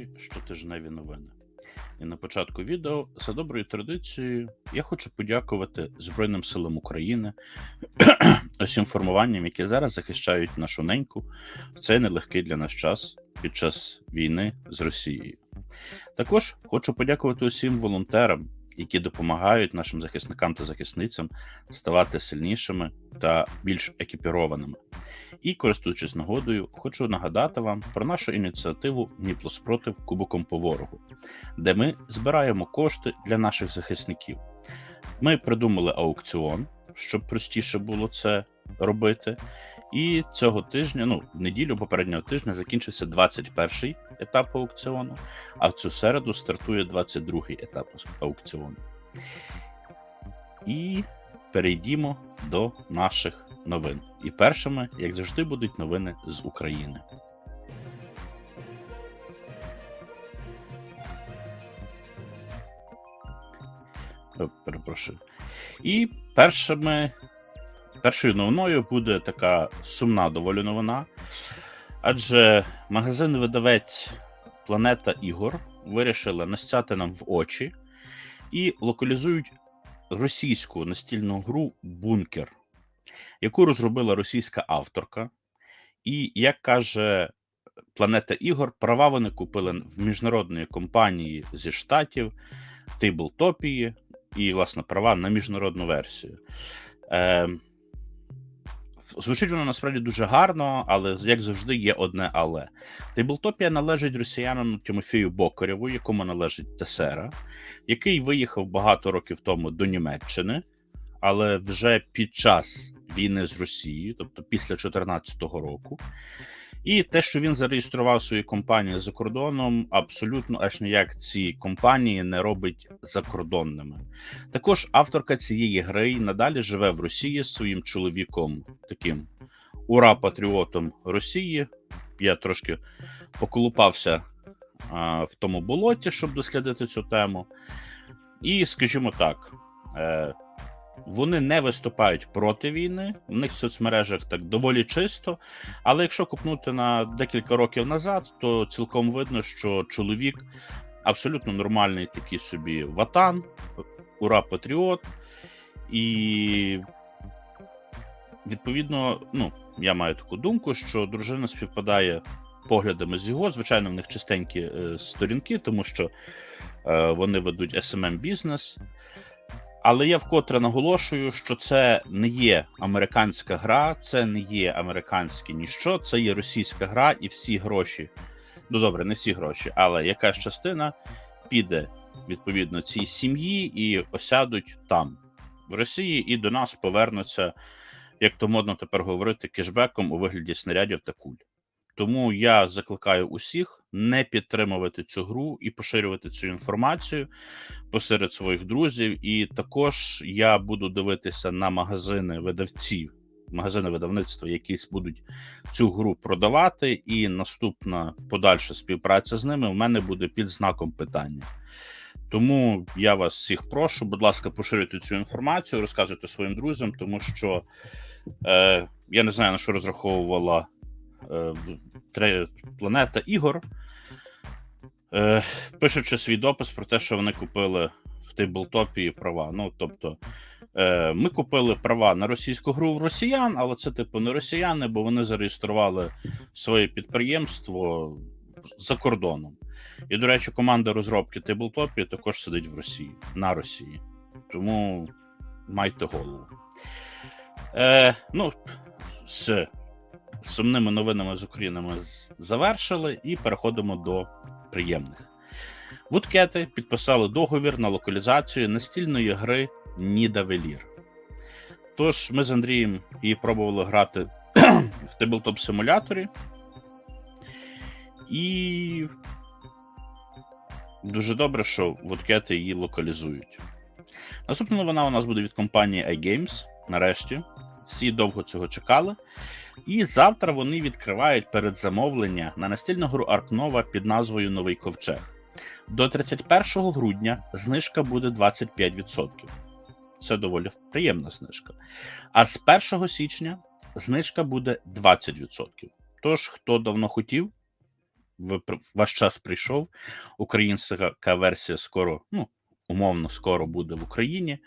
наші щотижневі новини. І на початку відео, за доброю традицією, я хочу подякувати Збройним силам України, усім формуванням, які зараз захищають нашу неньку в цей нелегкий для нас час під час війни з Росією. Також хочу подякувати усім волонтерам, які допомагають нашим захисникам та захисницям ставати сильнішими та більш екіпірованими. І, користуючись нагодою, хочу нагадати вам про нашу ініціативу Ніпло спротив Кубоком по ворогу, де ми збираємо кошти для наших захисників. Ми придумали аукціон, щоб простіше було це робити. І цього тижня, ну, в неділю попереднього тижня, закінчився 21-й етап аукціону, а в цю середу стартує 22-й етап аукціону. І перейдімо до наших новин. І першими, як завжди, будуть новини з України. Перепрошую. І першими, першою новиною буде така сумна доволі новина. Адже магазин-видавець Планета Ігор вирішила настяти нам в очі і локалізують російську настільну гру Бункер, яку розробила російська авторка. І як каже Планета Ігор, права вони купили в міжнародної компанії зі штатів Тейблтопії і, власне, права на міжнародну версію. Е, Звучить воно насправді дуже гарно, але як завжди, є одне але. Тейблтопія належить росіянину Тимофію Бокарєву, якому належить Тесера, який виїхав багато років тому до Німеччини, але вже під час війни з Росією, тобто після 2014 року. І те, що він зареєстрував свої компанії за кордоном, абсолютно аж ніяк ці компанії не робить закордонними. Також авторка цієї гри надалі живе в Росії з своїм чоловіком, таким ура-патріотом Росії. Я трошки поколупався а, в тому болоті, щоб дослідити цю тему. І скажімо так. Е, вони не виступають проти війни, в них в соцмережах так доволі чисто. Але якщо купнути на декілька років назад, то цілком видно, що чоловік абсолютно нормальний такий собі ватан, ура, патріот, і відповідно, ну, я маю таку думку, що дружина співпадає поглядами з його. Звичайно, в них чистенькі е, сторінки, тому що е, вони ведуть smm бізнес. Але я вкотре наголошую, що це не є американська гра, це не є американське ніщо, це є російська гра, і всі гроші, ну добре, не всі гроші, але якась частина піде відповідно цій сім'ї і осядуть там, в Росії, і до нас повернуться, як то модно тепер говорити, кешбеком у вигляді снарядів та куль. Тому я закликаю усіх не підтримувати цю гру і поширювати цю інформацію посеред своїх друзів. І також я буду дивитися на магазини видавців, магазини видавництва, які будуть цю гру продавати. І наступна подальша співпраця з ними в мене буде під знаком питання. Тому я вас всіх прошу, будь ласка, поширюйте цю інформацію, розказуйте своїм друзям, тому що е, я не знаю на що розраховувала планета Ігор, е, пишучи свій допис про те, що вони купили в тейблтопі права. Ну, тобто, е, ми купили права на російську гру в росіян, але це, типу, не росіяни, бо вони зареєстрували своє підприємство за кордоном. І, до речі, команда розробки Тейблтопі також сидить в Росії на Росії. Тому майте голову. Е, Ну, з сумними новинами з України ми завершили і переходимо до приємних. Вудкети підписали договір на локалізацію настільної гри Ніда. Тож ми з Андрієм її пробували грати в Тейблтоп симуляторі. І дуже добре, що вудкети її локалізують. Наступна новина у нас буде від компанії iGames. Нарешті. Всі довго цього чекали. І завтра вони відкривають передзамовлення на настільну гру Аркнова під назвою Новий Ковчег. До 31 грудня знижка буде 25%. Це доволі приємна знижка. А з 1 січня знижка буде 20%. Тож, хто давно хотів, ваш час прийшов. Українська версія скоро, ну, умовно, скоро буде в Україні.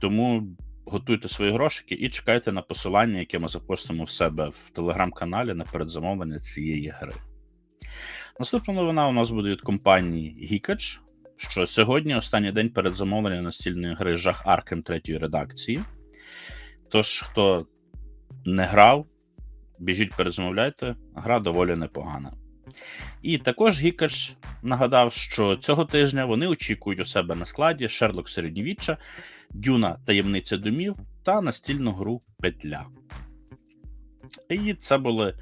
Тому готуйте свої грошики і чекайте на посилання, яке ми запостимо в себе в телеграм-каналі на передзамовлення цієї гри. Наступна новина у нас буде від компанії Geekage, що сьогодні останній день передзамовлення настільної гри Жах Аркем третьої редакції. Тож, хто не грав, біжіть перезамовляйте, гра доволі непогана. І також Гікач нагадав, що цього тижня вони очікують у себе на складі Шерлок середньовіччя, Дюна таємниця домів та настільну гру Петля. І це були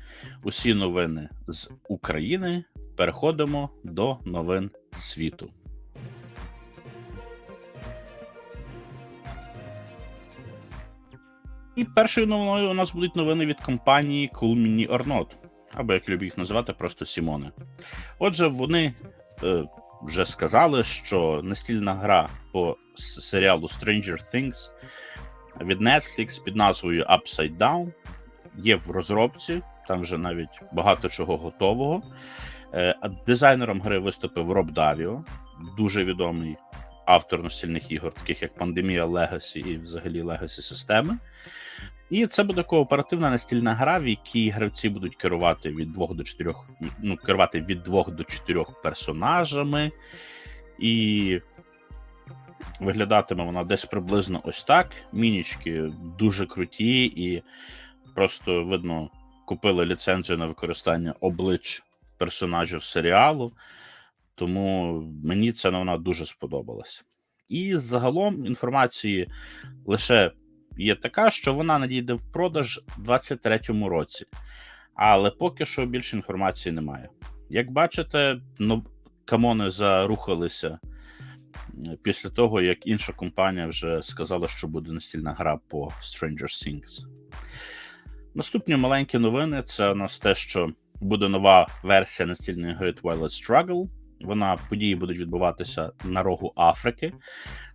усі новини з України. Переходимо до новин світу. І першою новиною у нас будуть новини від компанії Mini or Not, або як люблю їх називати, просто Сімони. Отже, вони е, вже сказали, що настільна гра по серіалу Stranger Things від Netflix під назвою Upside Down є в розробці. Там вже навіть багато чого готового. Е, дизайнером гри виступив Роб Давіо, дуже відомий автор настільних ігор, таких як Пандемія Legacy і взагалі Legacy системи. І це буде кооперативна настільна гра, в якій гравці будуть керувати від двох до чотирьох, ну, керувати від двох до чотирьох персонажами. І виглядатиме вона десь приблизно ось так. Мінічки дуже круті, і просто видно, купили ліцензію на використання облич персонажів серіалу. Тому мені ця новина дуже сподобалась. І загалом інформації лише є така, що вона надійде в продаж у 2023 році. Але поки що більше інформації немає. Як бачите, ну, камони зарухалися е, після того, як інша компанія вже сказала, що буде настільна гра по Stranger Things. Наступні маленькі новини це у нас те, що буде нова версія настільної гри Twilight Struggle. Вона події будуть відбуватися на рогу Африки.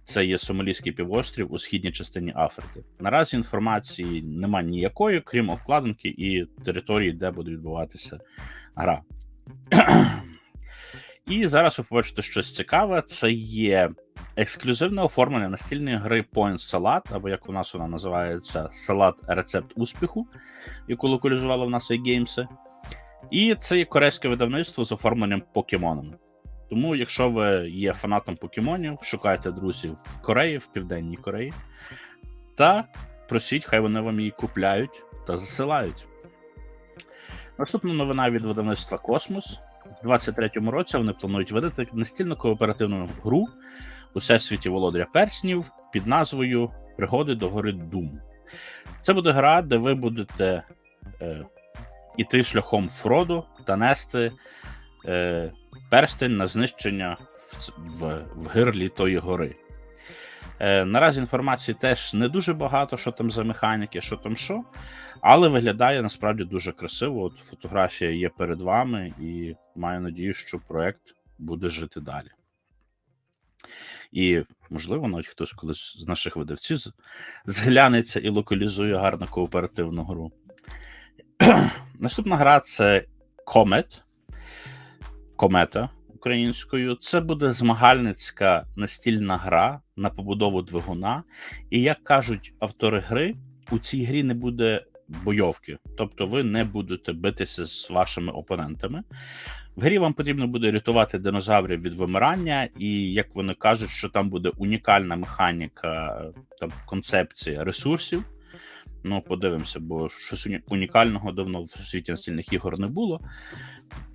Це є Сомалійський півострів у східній частині Африки. Наразі інформації немає ніякої, крім обкладинки і території, де буде відбуватися гра. І зараз ви побачите щось цікаве. Це є ексклюзивне оформлення настільної гри Point Salad, або як у нас вона називається Салат Рецепт успіху, яку локалізували в нас iGames. І це є корейське видавництво з оформленням покемонами. Тому, якщо ви є фанатом покемонів, шукайте друзів в Кореї, в Південній Кореї, та просіть, хай вони вам її купляють та засилають. Наступна новина від видавництва Космос. У 23-му році вони планують видати настільну кооперативну гру у всесвіті Володаря Перснів під назвою Пригоди до гори Дум. Це буде гра, де ви будете е, іти шляхом Фродо та нести е, перстень на знищення в, в, в гирлі тої гори. Е, наразі інформації теж не дуже багато, що там за механіки, що там що, але виглядає насправді дуже красиво. От фотографія є перед вами, і маю надію, що проект буде жити далі. І, можливо, навіть хтось колись з наших видавців зглянеться і локалізує гарну кооперативну гру. Наступна гра це Comet. Комета українською. Це буде змагальницька настільна гра на побудову двигуна. І як кажуть автори гри, у цій грі не буде бойовки, тобто ви не будете битися з вашими опонентами. В грі вам потрібно буде рятувати динозаврів від вимирання, і як вони кажуть, що там буде унікальна механіка, там концепція ресурсів. Ну, подивимося, бо щось унікального давно в світі настільних ігор не було.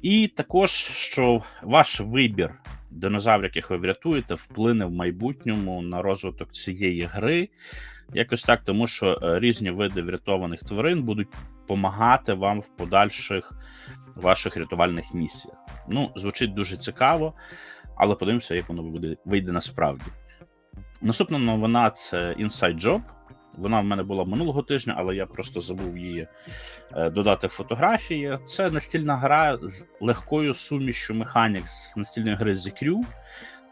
І також, що ваш вибір динозаврів, яких ви врятуєте, вплине в майбутньому на розвиток цієї гри. Якось так, тому що е, різні види врятованих тварин будуть допомагати вам в подальших ваших рятувальних місіях. Ну, звучить дуже цікаво, але подивимося, як воно буде вийде насправді. Наступна новина це Inside Job. Вона в мене була минулого тижня, але я просто забув її е, додати фотографії. Це настільна гра з легкою сумішю механік з настільної гри The Crew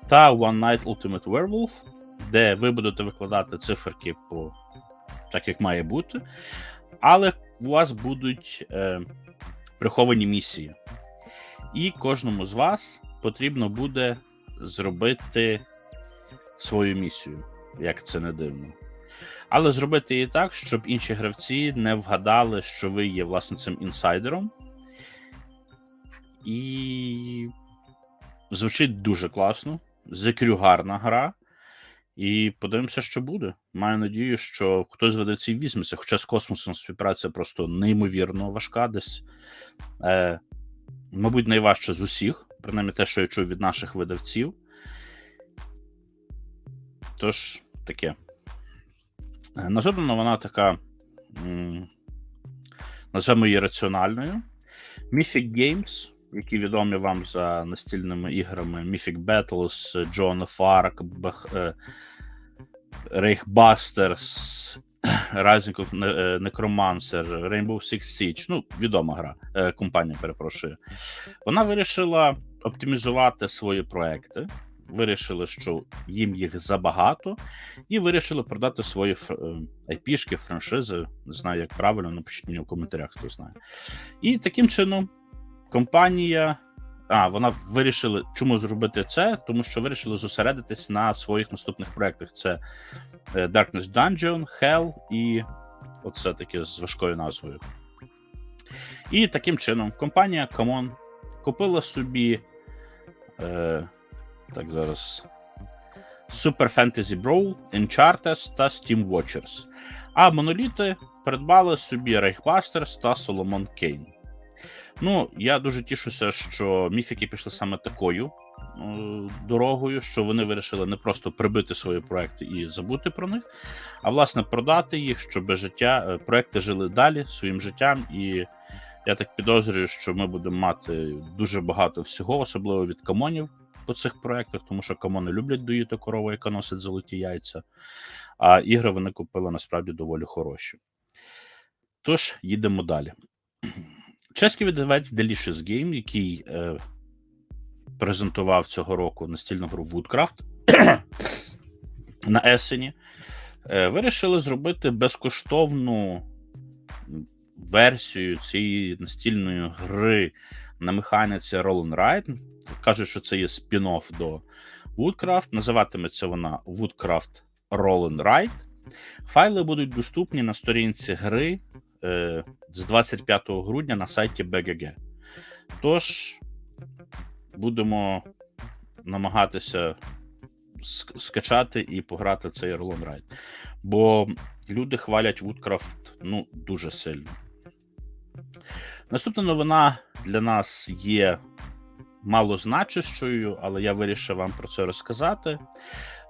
та One Night Ultimate Werewolf, де ви будете викладати циферки по так, як має бути, але у вас будуть е, приховані місії. І кожному з вас потрібно буде зробити свою місію, як це не дивно. Але зробити її так, щоб інші гравці не вгадали, що ви є власне цим інсайдером. І звучить дуже класно. Зекрю гарна гра. І подивимося, що буде. Маю надію, що хтось з видавців візьметься, хоча з космосом співпраця просто неймовірно важка, десь, е, мабуть, найважча з усіх, принаймні те, що я чув від наших видавців. Тож, таке. Е, Неожиданно вона така, м, називаємо її раціональною. Mythic Games, які відомі вам за настільними іграми Mythic Battles, Joan of Arc, е, Rising of е, Necromancer, Rainbow Six Siege, ну, відома гра, компанія, перепрошую. Вона вирішила оптимізувати свої проекти. Вирішили, що їм їх забагато, і вирішили продати свої е, франшизи. Не знаю, як правильно, напишіть мені в коментарях, хто знає. І таким чином компанія. А, вона вирішила, чому зробити це? Тому що вирішили зосередитись на своїх наступних проєктах. Це е, Darkness Dungeon, Hell і оце таке з важкою назвою. І таким чином компанія Common купила собі. Е, так, зараз. Super Fantasy Brawl, Encharted та Steam Watchers. А моноліти придбали собі Reichbusters та Solomon Kane. Ну, я дуже тішуся, що міфіки пішли саме такою е, дорогою, що вони вирішили не просто прибити свої проекти і забути про них, а власне продати їх, щоб життя, е, проекти жили далі своїм життям. І я так підозрюю, що ми будемо мати дуже багато всього, особливо від камонів по цих проектах, тому що камони люблять доїти корову, яка носить золоті яйця. А ігри вони купили насправді доволі хороші. Тож, їдемо далі. Чеський видавець Delicious Game, який е, презентував цього року настільну гру Woodcraft на Есені, е, вирішили зробити безкоштовну версію цієї настільної гри на механіці Roll and Ride. Кажуть, що це є спін-офф до Woodcraft. Називатиметься вона Woodcraft Roll and. Файли будуть доступні на сторінці гри е, з 25 грудня на сайті BGG. Тож будемо намагатися ск- скачати і пограти цей Roll Ride. Бо люди хвалять Woodcraft ну, дуже сильно. Наступна новина для нас є малозначущою, але я вирішив вам про це розказати.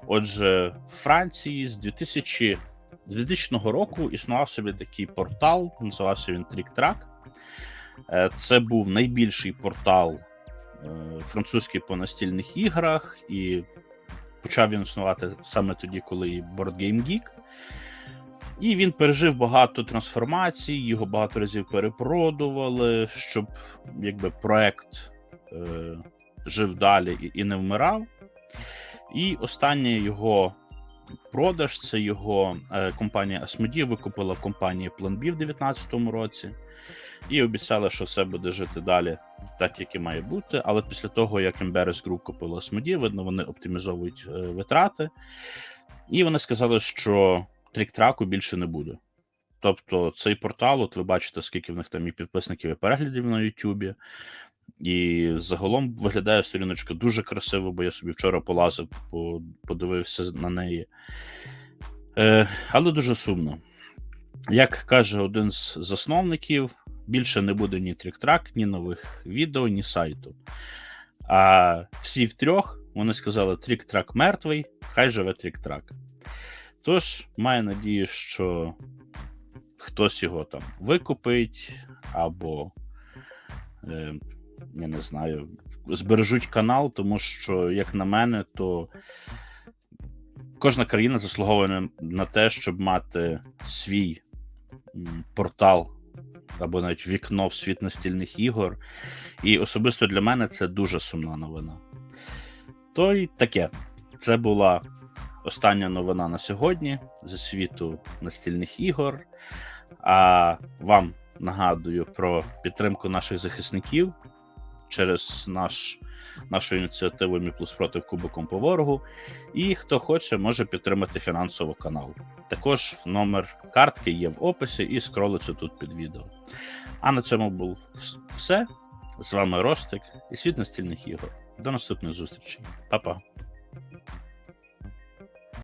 Отже, в Франції з 2000, з 2000 року існував собі такий портал, називався він TrickTrack. Е, Це був найбільший портал е, французький по настільних іграх, і почав він існувати саме тоді, коли і Board Game Geek. І він пережив багато трансформацій, його багато разів перепродували, щоб якби проект е, жив далі і, і не вмирав. І останній його продаж це його е, компанія Asmodee викупила в компанії B в 2019 році. І обіцяли, що все буде жити далі, так як і має бути. Але після того, як Embarrass Group купила Asmodee, видно, вони оптимізовують е, витрати. І вони сказали, що трік-траку більше не буде. Тобто цей портал, от ви бачите, скільки в них там і підписників і переглядів на Ютубі. І загалом виглядає сторіночка дуже красиво, бо я собі вчора полазив, по- подивився на неї. Е, але дуже сумно. Як каже один з засновників, більше не буде ні трік-трак, ні нових відео, ні сайту. А всі втрьох вони сказали: трік-трак мертвий, хай живе трік-трак. Тож, маю надію, що хтось його там викупить, або, е, я не знаю, збережуть канал, тому що, як на мене, то кожна країна заслуговує на, те, щоб мати свій портал або навіть вікно в світ настільних ігор. І особисто для мене це дуже сумна новина. То й таке. Це була остання новина на сьогодні зі світу настільних ігор. А вам нагадую про підтримку наших захисників. через наш, нашу ініціативу Мі Плюс проти Кубиком по ворогу. І хто хоче, може підтримати фінансово канал. Також номер картки є в описі і скролиться тут під відео. А на цьому вс- все. З вами Ростик і світ настільних ігор. До наступних зустрічей. Па-па.